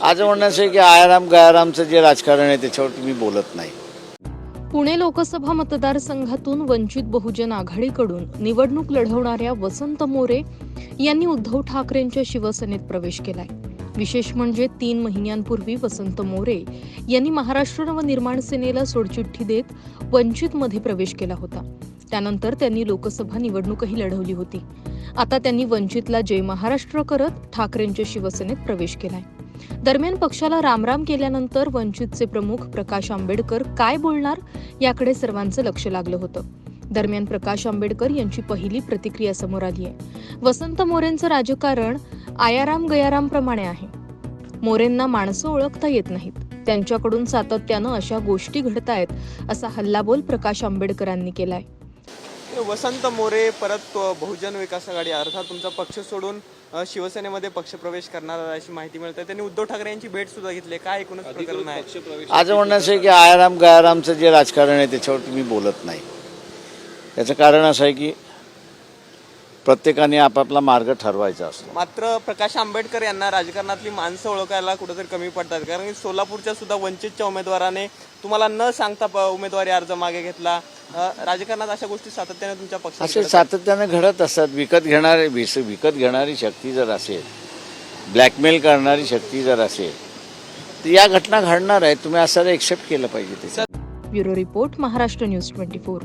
आज म्हणणं असं की आयाराम गयारामचं जे राजकारण आहे त्याच्यावर तुम्ही बोलत नाही. पुणे लोकसभा मतदारसंघातून वंचित बहुजन आघाडीकडून निवडणूक लढवणाऱ्या वसंत मोरे यांनी उद्धव ठाकरेंच्या शिवसेनेत प्रवेश केलाय. विशेष म्हणजे तीन महिन्यांपूर्वी वसंत मोरे यांनी महाराष्ट्र नवनिर्माण सेनेला सोडचिठ्ठी देत वंचितमध्ये प्रवेश केला होता. त्यानंतर त्यांनी लोकसभा निवडणूकही लढवली होती. आता त्यांनी वंचितला जय महाराष्ट्र करत ठाकरेंच्या शिवसेनेत प्रवेश केलाय. दरम्यान पक्षाला रामराम केल्यानंतर वंचितचे प्रमुख प्रकाश आंबेडकर काय बोलणार याकडे सर्वांचं लक्ष लागलं होतं. दरम्यान प्रकाश आंबेडकर यांची पहिली प्रतिक्रिया समोर आली आहे. वसंत मोरेंचं राजकारण आयाराम गयाराम प्रमाणे आहे. मोरेंना माणसं ओळखता येत नाहीत. त्यांच्याकडून सातत्यानं अशा गोष्टी घडतायत असा हल्लाबोल प्रकाश आंबेडकरांनी केलाय. वसंत मोरे परत बहुजन विकास आघाडी अर्थात तुमचा पक्ष सोडून शिवसेनेमध्ये पक्षप्रवेश करणार आहे अशी माहिती मिळते. त्यांनी उद्धव ठाकरे यांची भेट सुद्धा घेतली काय एकूणच प्रकरण आहे? आज म्हणणं असं आहे की आयाराम गयारामचं जे राजकारण आहे त्याच्यावर तुम्ही बोलत नाही. याचं कारण असं आहे की प्रत्येकाने आपापला मार्ग ठरवायचा असतो. मात्र प्रकाश आंबेडकर यांना राजकारणातली माणसं ओळखायला कुठेतरी कमी पडतात. कारण की सोलापूरच्या सुद्धा वंचितच्या उमेदवाराने तुम्हाला न सांगता प- उमेदवारी अर्ज मागे घेतला. राजकारणात अशा गोष्टी सातत्याने तुमच्या असे पक्षात सातत्याने घडत असतात. विकत घेणारे विस- विकत घेणारी शक्ती जर असेल ब्लॅकमेल करणारी शक्ती जर असेल तर या घटना घडणार आहेत. तुम्ही असं एक्सेप्ट केलं पाहिजे ते bureau report Maharashtra news twenty four.